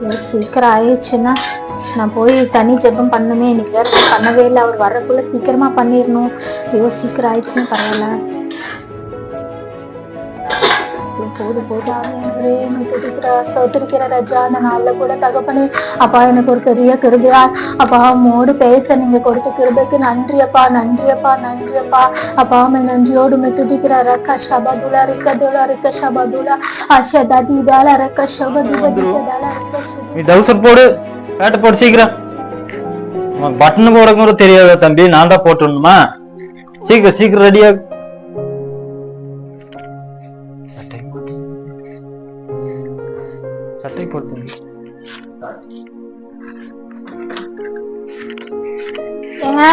சீக்கிரம் ஆயிடுச்சுன்னா நான் போய் தனி ஜெபம் பண்ணுமே இன்னைக்கு பண்ணவே இல்லை. அவர் வர்றக்குள்ள சீக்கிரமா பண்ணிடணும் ஐயோ சீக்கிரம் ஆயிடுச்சுன்னு பரவாயில்ல. போது போது ஆண்டவரே, உம்மை துதிக்கிற ஸ்தோத்திரிக்கிற ராஜா. அந்த நாள்ல கூட தகப்பனே அப்பா எனக்கு ஒரு பெரிய கிருபையா அப்பா மோடு பேச நீங்க கொடுத்த கிருபைக்கு நன்றி அப்பா நன்றி அப்பா உம்மை நன்றியோடு உம்மை துதிக்கிற. ரக்க சபதுலா ரிக்க துலா ரிக்க சபதுலா அஷதா தீதால ரக்க சபதுல தீதால ரக்க நீ டவுசர் போடு. பேட்டை போடு சீக்கிரம். பட்டன் போட கூட தெரியாத தம்பி. நான் தான் போட்டுடணுமா? சீக்கிரம் சீக்கிரம் ரெடியா சட்டை போட்டு ஏங்க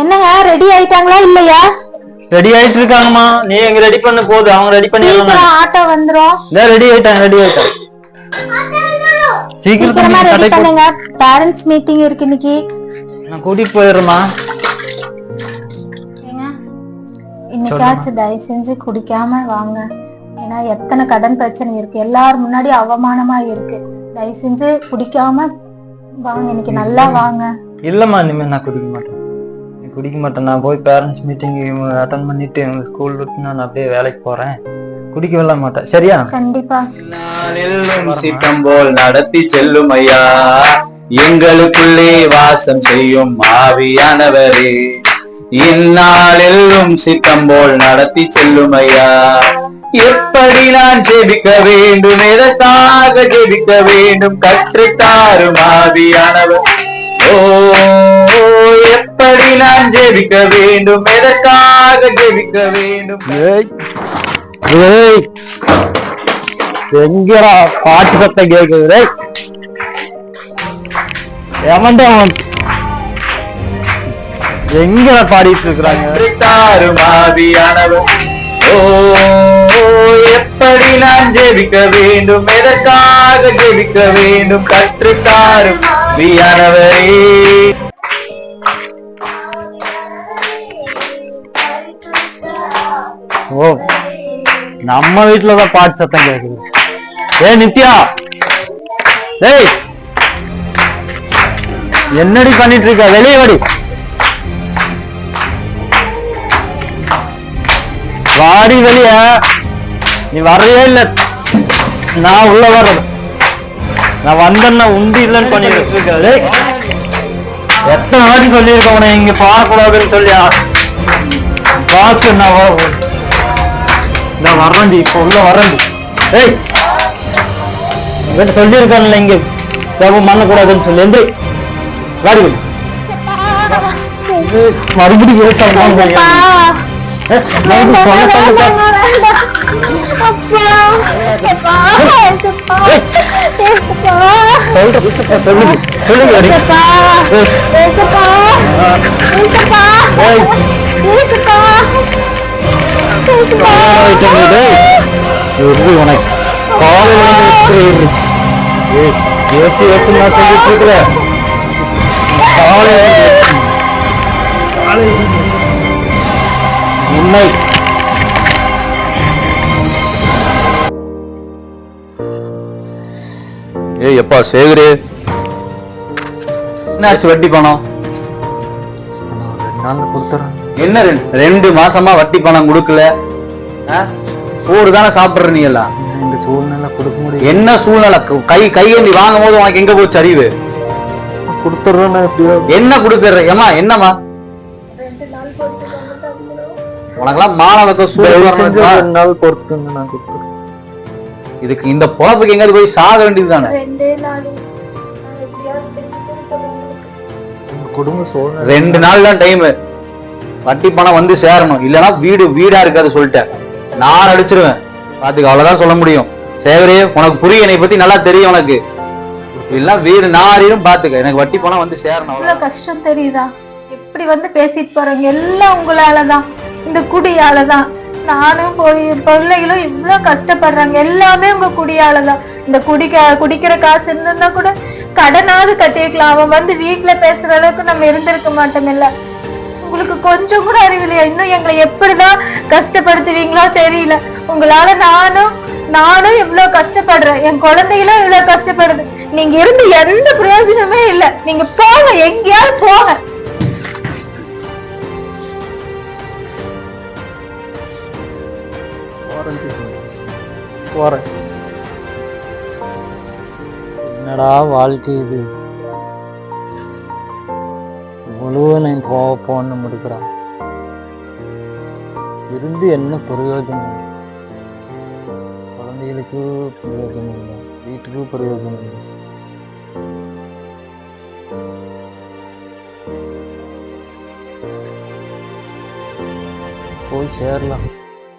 என்னங்க ரெடி ஆயிட்டாங்களா இல்லையா? ரெடி ஆயிட்டு இருக்காங்கம்மா நீ எங்க ரெடி பண்ண போகுது அவங்க ரெடி பண்ணி ஆட்டோ வந்துரும். ரெடி ஆயிட்டாங்க ரெடி ஆயிட்டாங்க. சீக்கிரம் ரெடி. பண்ணுங்க. பேரண்ட்ஸ் மீட்டிங் இருக்கு இன்னைக்கு. நான் கூட்டிட்டு போயிடுறேம்மா. இன்னைக்காச்சும் தயவு செஞ்சு குடிக்காம வாங்க. ஏன்னா எத்தனை கடன் பிரச்சனை இருக்கு? எல்லார் முன்னாடி அவமானமா இருக்கு. தயவு செஞ்சு குடிக்காம வாங்க. இன்னைக்கு நல்லா வாங்க. இல்லம்மா இனிமேல் நான் குடிக்க மாட்டேன். குடிக்க மாட்டேன். நான் போய் பேரண்ட்ஸ் மீட்டிங் அட்டன் பண்ணிட்டு எங்க ஸ்கூல் விட்டு நான் அப்படியே வேலைக்கு போறேன். குடிக்க வெல்ல மாட்டேன். சரியா? கண்டிப்பா. சித்தம் போல் நடத்தி செல்லும் ஐயா. எங்களுக்குள்ளே வாசம் செய்யும் ஆவியானவரே. இந்நாளெல்லும் சித்தம் போல் நடத்தி செல்லும் ஐயா. எப்படி நான் ஜெபிக்க வேண்டும்? எதற்காக ஜெபிக்க வேண்டும்? கற்றுத்தாரும் ஆவியானவர். ஓ எப்படி நான் ஜெபிக்க வேண்டும்? எதற்காக ஜெபிக்க வேண்டும்? எங்கடா பாட்டு சத்தம் கேக்குது? எவன்டா எங்கடா பாடிட்டு இருக்கிறாங்க? தாரும் ஆவியானவர். ஓ எப்படி நான் ஜெபிக்க வேண்டும்? எதற்காக ஜெபிக்க வேண்டும்? கற்றுத்தாரும் வியானவரே ஓ நம்ம வீட்டுலதான் பாட்டு சத்தம் கேக்குது. ஏ நித்யா. டேய். என்னடி பண்ணிட்டு இருக்க வெளியே வடி. வாடி வெளியே. நீ வரவே இல்ல. நான் உள்ள வர்றது. நான் வந்தேன்னா உண்டு இல்லைன்னு பண்ணிட்டு இருக்க டேய் எத்தனை வாட்டி சொல்லியிருக்கேன் உன்னை இங்க பாடக்கூடாதுன்னு சொல்லி. பாத்து நான் நான் வர்றேன்டி இப்போ உள்ள வர்றேன்டி. ஏய் இவன் சொல்லியிருக்கான்ல இங்க. ஜபம் பண்ணக்கூடாதுன்னு சொல்லி. எந்திரி. வாடி மறுபடியும் யோசிச்சாங்க அப்பா மறுபடியும் சொல்ல சொல்லுங்க அப்பா அப்பா அப்பா அப்பா சொல்ற சொல்லுங்க சொல்லுங்க அடி. ஏசப்பா ஏய், ஏசப்பா ஏசப்பா ஏய், ஏசப்பா ஏசப்பா ஆயிட்டமே டேய். எப்படி உனக்கு காலையில இருந்து வச்சுக்கிறேன் ஏய் ஏசி ஏசி நான் சொல்லிட்டு இருக்கிறேன் காலையில இருந்து காலையில இருந்து. உண்மை. ஏய் எப்பா சேகரு? என்னாச்சு வட்டி பணம்? என்ன ரெண்டு? மாசமா வட்டி பணம் கொடுக்கல? சோறு தானே சாப்பிடுற நீ எல்லாம்? இந்த சூழ்நிலை கொடுக்க முடியும் என்ன சூழ்நிலை? கை கையேந்தி வாங்கும் போது உனக்கு எங்க போச்சு அறிவு? எப்படியோ. என்ன கொடுக்கற? ஏமா என்னம்மா? உனக்கெல்லாம் சூழ்நிலை ரெண்டு நாள் பொறுத்துக்கோங்க நான் கொடுத்துறேன். இதுக்கு இந்த பொழப்புக்கு எங்கேயாவது போய் சாக வேண்டியது தானே? குடும்ப சூழ்நிலை ரெண்டு நாள் தான் டைம் வட்டி பணம் வந்து சேரணும். இல்லைன்னா வீடு வீடா இருக்காது சொல்லிட்டேன் நான் அடிச்சிருவேன். பாத்துக்க அவ்வளவுதான் சொல்ல முடியும். சேகரே உனக்கு புரியும் என்னை பத்தி நல்லா தெரியும் உனக்கு. இல்லைன்னா வீடு நாரியும் பாத்துக்க. எனக்கு வட்டி பணம் வந்து சேரணும் கஷ்டம் தெரியுதா? எப்படி வந்து பேசிட்டு போறாங்க எல்லாம் உங்களாலதான். இந்த குடியால தான் நானும் போய் பிள்ளைகளும் இவ்வளோ கஷ்டப்படுறாங்க. எல்லாமே உங்க குடியாலதான். இந்த குடிக்க குடிக்கிற காசு இருந்திருந்தா கூட கடனாவது கட்டிக்கலாம் அவன் வந்து வீட்டுல பேசுற அளவுக்கு நம்ம இருந்திருக்க மாட்டோம் இல்ல உங்களுக்கு கொஞ்சம் கூட அறிவில்லையா இன்னும் எங்களை எப்படிதான் கஷ்டப்படுத்துவீங்களோ தெரியல. உங்களால நானும் நானும் இவ்வளவு கஷ்டப்படுறேன். என் குழந்தைகளும் இவ்வளவு கஷ்டப்படுது. நீங்க இருந்து எந்த பிரயோஜனமே இல்லை. நீங்க போங்க எங்கேயாவது போங்க. போறேன். என்னடா வாழ்க்கை இது? முழுவதும் போக போன்னு முடுக்கிறான். இருந்து என்ன பிரயோஜனம்? குழந்தைகளுக்கு பிரயோஜனம் இல்லை. வீட்டுக்கு பிரயோஜனம் இல்லை. போய் சேரலாம்.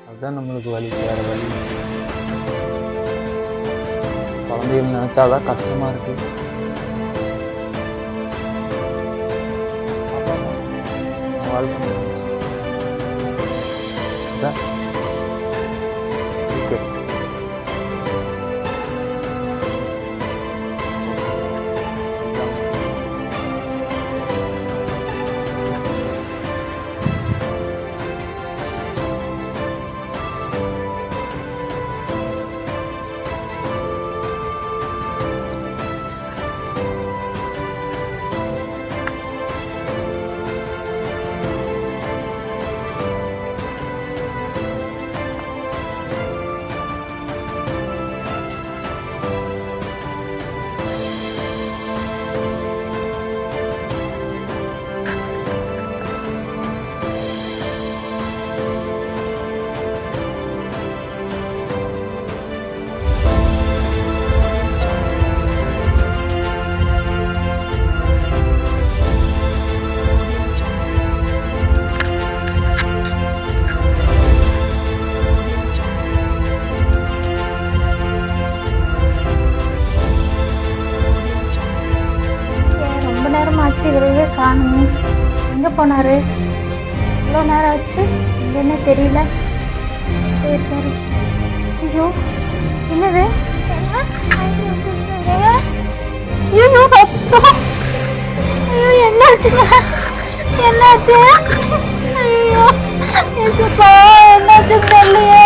அதுதான் நம்மளுக்கு வழி. வேறு வழி இல்லை. குழந்தைகள் நினைச்சாதான் கஷ்டமா இருக்கு வாழ்க்கை போனாரு? இவ்வளோ நேரம் ஆச்சு என்ன தெரியல. போயிருக்காரு. ஐயோ என்னது? என்ன? ஐயோ, அப்பா. ஐயோ என்னாச்சுங்க என்னாச்சு? ஐயோ ஏசப்பா என்னாச்சு தெரியலையே.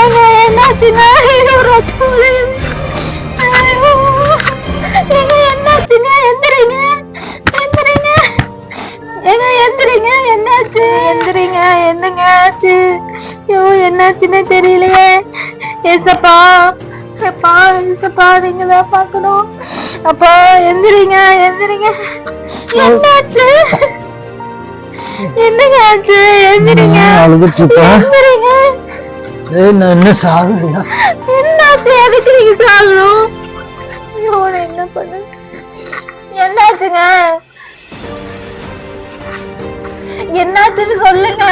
ஏங்க என்னாச்சுங்க ஐயோ ரத்தம் ஐயோ என்னாச்சுங்க? எந்திரிங்க. என்னாச்சு எந்திரிங்க என்னங்க ஆச்சு? ஐயோ என்னாச்சுன்னு தெரியலையே. ஏசப்பா அப்பா ஏசப்பா நீங்க தான் பார்க்கணும் அப்பா எந்திரிங்க எந்திரிங்க. என்னாச்சு? என்னங்க ஆச்சு? எந்திரிங்க? எந்திரிங்க. ஏய் நான் என்ன சாகலையா என்னாச்சு? எதுக்கு நீங்க சாகணும்? ஐயோ என்ன பண்ண என்னாச்சுங்க? என்னாச்சுன்னு சொல்லுங்க.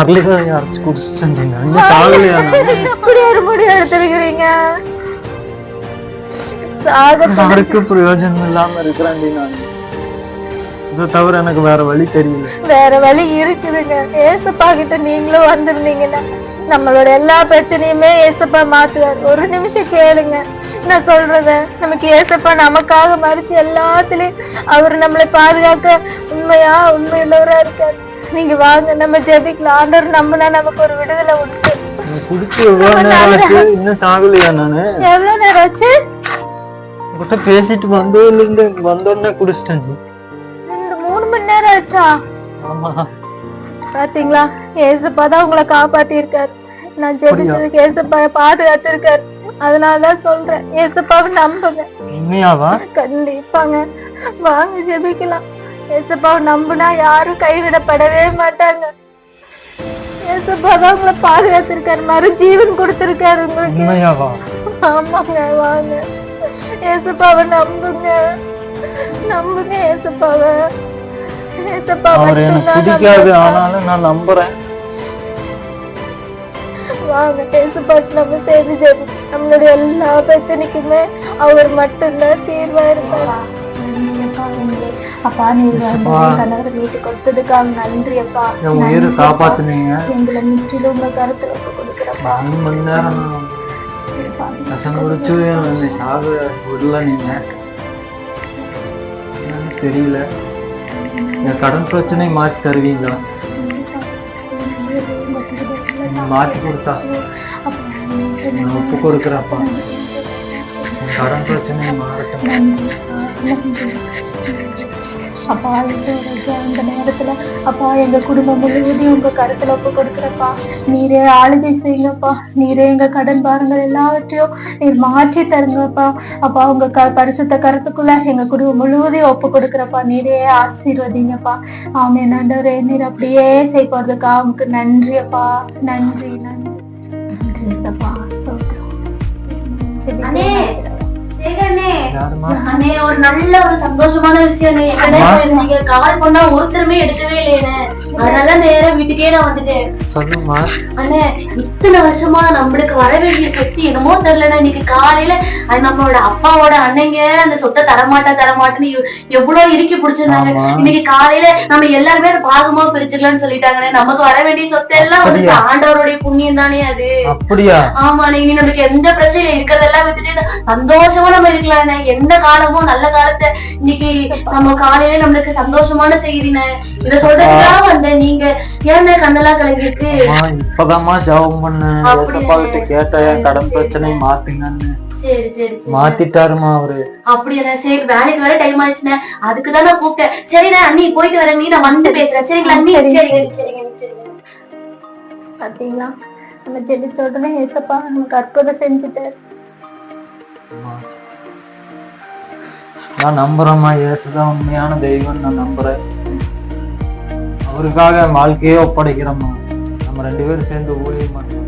அருளுக்கு அரைச்சு குடிச்சிட்டேன் இன்னும் சாகலையா? இப்படி ஒரு முடிவு எடுத்திருக்கிறீங்க. யாருக்கு பிரயோஜனம் இல்லாம இருக்கிறேன்டி நான். இதை தவிர எனக்கு வேற வழி தெரியல. வேற வழி இருக்குதுங்க. ஏசப்பா கிட்ட நீங்களும் வந்திருந்தீங்கன்னா நம்மளோட எல்லா பிரச்சனையுமே ஏசப்பா மாத்துவார். ஒரு நிமிஷம் கேளுங்க. நான் சொல்றத? நமக்கு ஏசப்பா நமக்காக மறிச்சு எல்லாத்துலயும் அவர் நம்மளை பாதுகாக்க உண்மையா உண்மையுள்ளவரா இருக்காரு. நீங்க வாங்க நம்ம ஜெபிக்கலாம் ஆண்டவர் நம்பினா நமக்கு ஒரு விடுதலை உண்டு. குடிச்சு எவ்வளவு நேரம் ஆச்சு? இன்னும் சாகலையா நானு? எவ்வளவு நேரம் ஆச்சு? உங்ககிட்ட பேசிட்டு வந்ததுல இருந்து வந்தோடனே குடிச்சிட்டேன். இந்த மூணு மணி நேரம் ஆச்சா? ஆமா. பாத்தீங்களா? ஏசப்பா தான் உங்களை காப்பாத்தி இருக்காரு நான் ஜெபிச்சதுக்கு ஏசப்பா பாதுகாத்திருக்காரு. அதனாலதான் சொல்றேன். ஏசப்பாவை நம்புங்க. உண்மையாவா கண்டிப்பாங்க. வாங்க ஜெபிக்கலாம். ஏசப்பாவை நம்புனா யாரும் கைவிடப்படவே மாட்டாங்க. ஏசப்பா தான் உங்களை பாதுகாத்திருக்காரு மறு ஜீவன் கொடுத்திருக்காரு உங்களுக்கு. உண்மையாவா? ஆமாங்க வாங்க. ஏசப்பாவை நம்புங்க. நம்புங்க ஏசப்பாவை ஏசப்பா அவர் எனக்கு பிடிக்காது. ஆனாலும் நான் நம்புறேன். வாங்க ஏசப்பாட்டு நம்ம சேர்ந்து நம்மளுடைய எல்லா பிரச்சனைக்குமே அவர் மட்டும்தான் தீர்வா இருப்பார் அப்பா நீர் கணவர் வீட்டுக்கு கொடுத்ததுக்காக நன்றி அப்பா. என் உயிரை காப்பாத்துனீங்க. எங்களை முற்றிலும் உங்க கருத்துல ஒப்பு கொடுக்குறப்பா. மூணு மணி நேரம் நான் விஷம் குடிச்சு என்னை சாக விடல நீங்க. தெரியல. என் கடன் பிரச்சனை மாத்தி தருவீங்களா? மாத்தி கொடுத்தா. நன்றி ஒப்பு கொடுக்குறப்பா கடன் பிரச்சனை மாறட்டும். அப்பா இப்போ ராஜா இந்த நேரத்துல அப்பா எங்க குடும்பம் முழுவதையும் உங்க கருத்துல ஒப்பு கொடுக்குறப்பா. நீரே ஆளுகை செய்யுங்கப்பா. நீரே எங்க கடன் பாருங்கள் எல்லாவற்றையும் நீர் மாற்றி தருங்கப்பா. அப்பா உங்க க பரிசுத்த கருத்துக்குள்ள எங்க குடும்பம் முழுவதையும் ஒப்பு கொடுக்குறப்பா. நீரே ஆசீர்வதிங்கப்பா. ஆமே நண்டவரே நீர் அப்படியே செய்ய போறதுக்கா உங்களுக்கு நன்றி அப்பா. நன்றி நன்றி. நன்றி அப்பா ஸ்தோத்திரம். அண்ணே, அண்ணே, ஒரு நல்ல ஒரு சந்தோஷமான விஷயம். நீங்க கால் பண்ணா ஒருத்தருமே எடுக்கவே இல்லையே அதனால நேரா வீட்டுக்கே நான் வந்துட்டேன். சொல்லுமா அண்ணே இத்தனை வருஷமா நம்மளுக்கு வர வேண்டிய சொத்து என்னமோ தெரியலண்ணே. இன்னைக்கு காலையில நம்மளோட அப்பாவோட அண்ணங்க அந்த சொத்தை தரமாட்டா தரமாட்டேன்னு எவ்- எவ்வளவு இறுக்கி பிடிச்சிருந்தாங்க. ஆமா. இன்னைக்கு காலையில நம்ம எல்லாருமே அதை பாகமா பிரிச்சுக்கலாம்னு சொல்லிட்டாங்கண்ணே. நமக்கு வர வேண்டிய சொத்து எல்லாம் வந்து? ஆண்டவருடைய புண்ணியம் தானே அது. அப்படியா? ஆமாண்ணே இனி நம்மளுக்கு எந்த பிரச்சனையும் இருக்கிறதெல்லாம் விட்டுட்டு சந்தோஷமா நம்ம இருக்கலாம்ண்ணே எந்த காலமும் நல்ல காலத்தை இன்னைக்கு நம்ம காலையில நம்மளுக்கு சந்தோஷமான செய்திண்ணே. இத சொல்றதுக்காக வந்தேன் நீங்க. ஏன்னா கண்ணெல்லாம் கலங்கிருக்கு அம்மா இப்பதாம்மா ஜெபம் பண்ணேன். கிட்ட என் கடன் பிரச்சனை மாத்துங்கன்னு சரி சரி சரி. மாத்திட்டாருமா அவரு. அப்படியா சரி வேலைக்கு வர டைம் ஆயிடுச்சுண்ணே. அதுக்கு தான் நான் கூப்பிட்டேன். சரிண்ணே அண்ணி போயிட்டு வரேன். நீ நான் வந்து பேசுறேன். சரிங்களா அண்ணி? சரி. சரிங்க. சரிங்க சரிங்க பாத்தீங்களா? நம்ம ஜெபிச்ச உடனே ஏசப்பா நமக்கு அற்புதம் செஞ்சுட்டாரு. நான் நம்புறேம்மா இயேசுதான் உண்மையான தெய்வம் நான் நம்புறேன். அவருக்காக என் வாழ்க்கையே ஒப்படைக்கிறோம்மா. நம்ம ரெண்டு பேரும் சேர்ந்து ஊழியம் பண்ணுறோம்